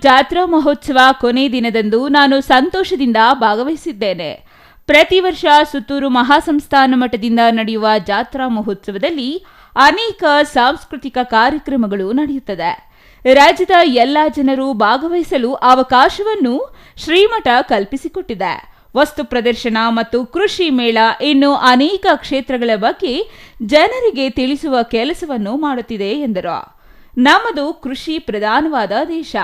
ಜಾತ್ರಾ ಮಹೋತ್ಸವ ಕೊನೆ ದಿನದಂದು ನಾನು ಸಂತೋಷದಿಂದ ಭಾಗವಹಿಸಿದ್ದೇನೆ. ಪ್ರತಿ ವರ್ಷ ಸುತ್ತೂರು ಮಹಾಸಂಸ್ಥಾನ ಮಠದಿಂದ ನಡೆಯುವ ಜಾತ್ರಾ ಮಹೋತ್ಸವದಲ್ಲಿ ಅನೇಕ ಸಾಂಸ್ಕೃತಿಕ ಕಾರ್ಯಕ್ರಮಗಳು ನಡೆಯುತ್ತದೆ. ರಾಜ್ಯದ ಎಲ್ಲ ಜನರು ಭಾಗವಹಿಸಲು ಅವಕಾಶವನ್ನು ಶ್ರೀಮಠ ಕಲ್ಪಿಸಿಕೊಟ್ಟಿದೆ. ವಸ್ತು ಪ್ರದರ್ಶನ ಮತ್ತು ಕೃಷಿ ಮೇಳ ಇನ್ನು ಅನೇಕ ಕ್ಷೇತ್ರಗಳ ಬಗ್ಗೆ ಜನರಿಗೆ ತಿಳಿಸುವ ಕೆಲಸವನ್ನು ಮಾಡುತ್ತಿದೆ ಎಂದರು. ನಮ್ಮದು ಕೃಷಿ ಪ್ರಧಾನವಾದ ದೇಶ.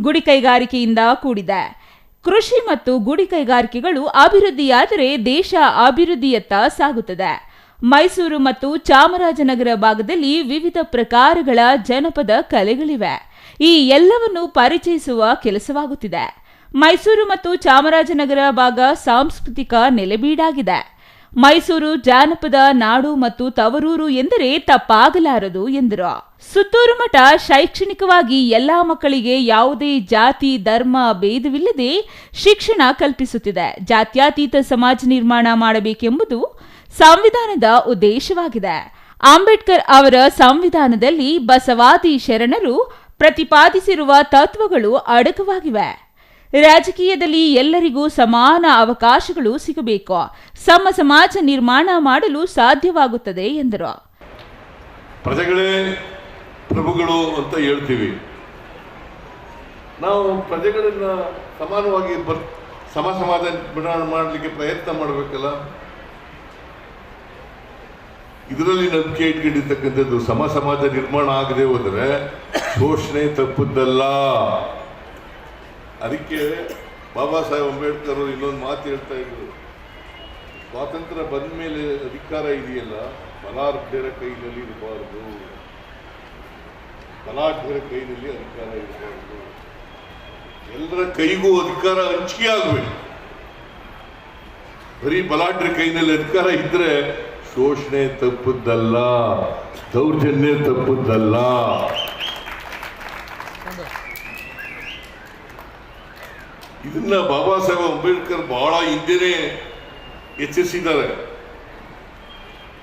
ಗುಡಿ ಕೈಗಾರಿಕೆಯಿಂದ ಕೂಡಿದೆ. ಕೃಷಿ ಮತ್ತು ಗುಡಿ ಕೈಗಾರಿಕೆಗಳು ಅಭಿವೃದ್ಧಿಯಾದರೆ ದೇಶ ಅಭಿವೃದ್ಧಿಯತ್ತ ಸಾಗುತ್ತದೆ. ಮೈಸೂರು ಮತ್ತು ಚಾಮರಾಜನಗರ ಭಾಗದಲ್ಲಿ ವಿವಿಧ ಪ್ರಕಾರಗಳ ಜನಪದ ಕಲೆಗಳಿವೆ. ಈ ಎಲ್ಲವನ್ನು ಪರಿಚಯಿಸುವ ಕೆಲಸವಾಗುತ್ತಿದೆ. ಮೈಸೂರು ಮತ್ತು ಚಾಮರಾಜನಗರ ಭಾಗ ಸಾಂಸ್ಕೃತಿಕ ನೆಲೆಬೀಡಾಗಿದೆ. ಮೈಸೂರು, ಜಾನಪದ, ನಾಡು ಮತ್ತು ತವರೂರು ಎಂದರೆ ತಪ್ಪಾಗಲಾರದು ಎಂದರು. ಸುತ್ತೂರು ಮಠ ಶೈಕ್ಷಣಿಕವಾಗಿ ಎಲ್ಲಾ ಮಕ್ಕಳಿಗೆ ಯಾವುದೇ ಜಾತಿ, ಧರ್ಮ, ಭೇದವಿಲ್ಲದೆ ಶಿಕ್ಷಣ ಕಲ್ಪಿಸುತ್ತಿದೆ. ಜಾತ್ಯಾತೀತ ಸಮಾಜ ನಿರ್ಮಾಣ ಮಾಡಬೇಕೆಂಬುದು ಸಂವಿಧಾನದ ಉದ್ದೇಶವಾಗಿದೆ. ಅಂಬೇಡ್ಕರ್ ಅವರ ಸಂವಿಧಾನದಲ್ಲಿ ಬಸವಾದಿ ಶರಣರು ಪ್ರತಿಪಾದಿಸಿರುವ ತತ್ವಗಳು ಅಡಕವಾಗಿವೆ. ರಾಜಕೀಯದಲ್ಲಿ ಎಲ್ಲರಿಗೂ ಸಮಾನ ಅವಕಾಶಗಳು ಸಿಗಬೇಕು. ಸಮ ಸಮಾಜ ನಿರ್ಮಾಣ ಮಾಡಲು ಸಾಧ್ಯವಾಗುತ್ತದೆ ಎಂದರು. ಪ್ರಜೆಗಳೇ ಪ್ರಭುಗಳು ಅಂತ ಹೇಳ್ತೀವಿ. ನಾವು ಪ್ರಜೆಗಳನ್ನ ಸಮಾನವಾಗಿ ಸಮ ಸಮಾಜ ನಿರ್ಮಾಣ ಮಾಡಲಿಕ್ಕೆ ಪ್ರಯತ್ನ ಮಾಡಬೇಕಲ್ಲ. ಇದರಲ್ಲಿ ನಂಬಿಕೆ ಇಟ್ಕೊಂಡಿರ್ತಕ್ಕಂಥದ್ದು ಸಮ ಸಮಾಜ ನಿರ್ಮಾಣ ಆಗದೆ ಹೋದರೆ ಶೋಷಣೆ ತಪ್ಪುದಲ್ಲ ಅದಕ್ಕೆ ಬಾಬಾ ಸಾಹೇಬ್ ಅಂಬೇಡ್ಕರ್ ಅವರು ಇನ್ನೊಂದು ಮಾತು ಹೇಳ್ತಾ ಇದ್ರು. ಸ್ವಾತಂತ್ರ್ಯ ಬಂದ ಮೇಲೆ ಅಧಿಕಾರ ಇದೆಯಲ್ಲ ಬಲಾಢ್ಯರ ಕೈನಲ್ಲಿ ಇರಬಾರದು. ಬಲಾಢ್ಯರ ಕೈನಲ್ಲಿ ಅಧಿಕಾರ ಇರಬಾರದು. ಎಲ್ಲರ ಕೈಗೂ ಅಧಿಕಾರ ಹಂಚಿಕೆ ಆಗಬೇಕು. ಬರೀ ಬಲಾಢ್ಯರ ಕೈನಲ್ಲಿ ಅಧಿಕಾರ ಇದ್ರೆ ಶೋಷಣೆ ತಪ್ಪುದಲ್ಲ, ದೌರ್ಜನ್ಯ ತಪ್ಪುದಲ್ಲ. ಇದನ್ನ ಬಾಬಾ ಸಾಹೇಬ್ ಅಂಬೇಡ್ಕರ್ ಬಹಳ ಹಿಂದೆನೇ ಎಚ್ಚರಿಸಿದ್ದಾರೆ.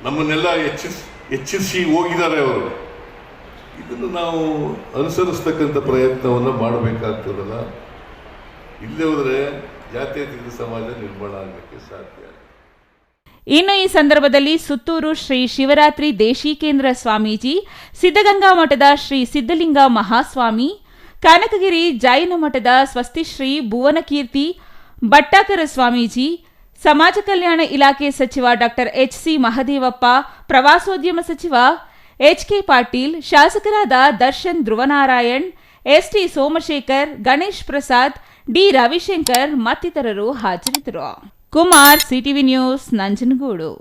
ನಮ್ಮನ್ನೆಲ್ಲ ಎಚ್ಚರಿಸ್ ಎಚ್ಚರಿಸಿ ಹೋಗಿದ್ದಾರೆ ಅವರು. ಇದನ್ನು ನಾವು ಅನುಸರಿಸ್ತಕ್ಕಂಥ ಪ್ರಯತ್ನವನ್ನು ಮಾಡಬೇಕಾಗ್ತದಲ್ಲ. ಇಲ್ಲೇ ಹೋದರೆ ಜಾತ್ಯತೀತ ಸಮಾಜ ನಿರ್ಮಾಣ ಆಗಲಿಕ್ಕೆ ಸಾಧ್ಯ ಇನ್ನು ಈ ಸಂದರ್ಭದಲ್ಲಿ ಸುತ್ತೂರು ಶ್ರೀ ಶಿವರಾತ್ರಿ ದೇಶೀಕೇಂದ್ರ ಸ್ವಾಮೀಜಿ, ಸಿದ್ಧಗಂಗಾ ಮಠದ ಶ್ರೀ ಸಿದ್ಧಲಿಂಗ ಮಹಾಸ್ವಾಮಿ ಕನಕಗಿರಿ ಜೈನ ಮಠದ ಸ್ವಸ್ತಿಶ್ರೀ ಭುವನಕೀರ್ತಿ ಭಟ್ಟಾಕರ ಸ್ವಾಮೀಜಿ, ಸಮಾಜ ಕಲ್ಯಾಣ ಇಲಾಖೆ ಸಚಿವ ಡಾಕ್ಟರ್ ಎಚ್ ಸಿ ಮಹದೇವಪ್ಪ, ಪ್ರವಾಸೋದ್ಯಮ ಸಚಿವ ಎಚ್ ಕೆ ಪಾಟೀಲ್, ಶಾಸಕರಾದ ದರ್ಶನ್ ಧ್ರುವನಾರಾಯಣ್, ಎಸ್ಟಿ ಸೋಮಶೇಖರ್, ಗಣೇಶ್ ಪ್ರಸಾದ್, ಡಿ ರವಿಶಂಕರ್ ಮತ್ತಿತರರು ಹಾಜರಿದ್ದರು. Kumar, CTV news, Nanjangud.